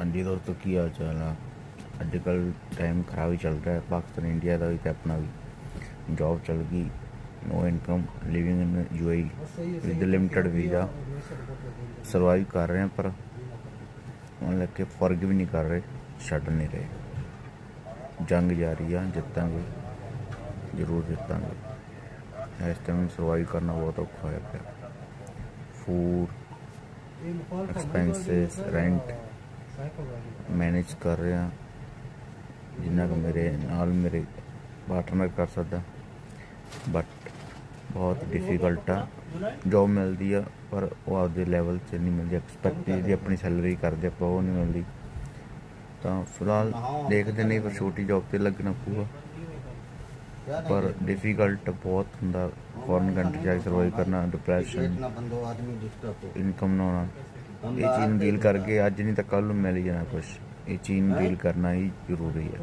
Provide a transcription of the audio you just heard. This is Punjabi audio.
ਹਾਂਜੀ ਦੋਸਤੋ ਕੀ ਹਾਲ ਚਾਲ ਆ ਅੱਜ ਕੱਲ ਟਾਈਮ ਖਰਾਬ ਹੀ ਚੱਲ ਰਿਹਾ ਹੈ ਪਾਕਿਸਤਾਨ ਇੰਡੀਆ ਦਾ ਵੀ ਤੇ ਆਪਣਾ ਵੀ ਜੌਬ ਚੱਲ ਗਈ no income living in UAE with limited visa survive ਕਰ ਰਹੇ ਹਾਂ ਪਰ ਉਹਨਾਂ ਲੱਗ ਕੇ ਫਰਗ ਵੀ ਨਹੀਂ ਕਰ ਰਹੇ ਛੱਡ ਨਹੀਂ ਰਹੇ ਜੰਗ ਜਾਰੀ ਆ ਜਿੱਤਾਂਗੇ ਜ਼ਰੂਰ ਜਿੱਤਾਂਗੇ ਇਸ ਟਾਈਮ ਸਰਵਾਈਵ ਕਰਨਾ ਬਹੁਤ ਔਖਾ ਹੋਇਆ ਪਿਆ ਫੂਡ ਐਕਸਪੈਂਸਸ ਰੈਂਟ ਮੈਨੇਜ ਕਰ ਰਿਹਾ। ਜਿੰਨਾ ਕੁ ਮੇਰੇ ਨਾਲ ਮੇਰੇ ਪਾਰਟਨਰ ਕਰ ਸਕਦਾ। ਬਟ ਬਹੁਤ ਡਿਫਿਕਲਟ ਆ। ਜੋਬ ਮਿਲਦੀ ਆ ਪਰ ਉਹ ਆਪਦੇ ਲੈਵਲ 'ਚ ਨਹੀਂ ਮਿਲਦੀ। ਐਕਸਪੈਕਟ ਦੀ ਆਪਣੀ ਸੈਲਰੀ ਕਰਦੇ ਆਪਾਂ ਉਹ ਨਹੀਂ ਮਿਲਦੀ। ਤਾਂ ਫਿਲਹਾਲ ਦੇਖਦੇ ਨਹੀਂ ਪਰ ਛੋਟੀ ਜੌਬ ਤੇ ਲੱਗਣਾ ਪਊਗਾ। ਪਰ ਡਿਫਿਕਲਟ ਬਹੁਤ ਹੁੰਦਾ। ਫੋਰਨ ਕੰਟਰੀ ਜਾ ਕੇ ਸਰਵਾਈਵ ਕਰਨਾ ਡਿਪਰੈਸ਼ਨ ਇਨਕਮ ਨਾ ਹੋਣਾ। ਇਹ ਚੀਜ਼ ਨੂੰ ਡੀਲ ਕਰਕੇ ਅੱਜ ਨਹੀਂ ਤਾਂ ਕੱਲ ਨੂੰ ਮਿਲ ਹੀ ਜਾਣਾ ਕੁਝ ਇਹ ਚੀਜ਼ ਨੂੰ ਡੀਲ ਕਰਨਾ ਹੀ ਜ਼ਰੂਰੀ ਹੈ।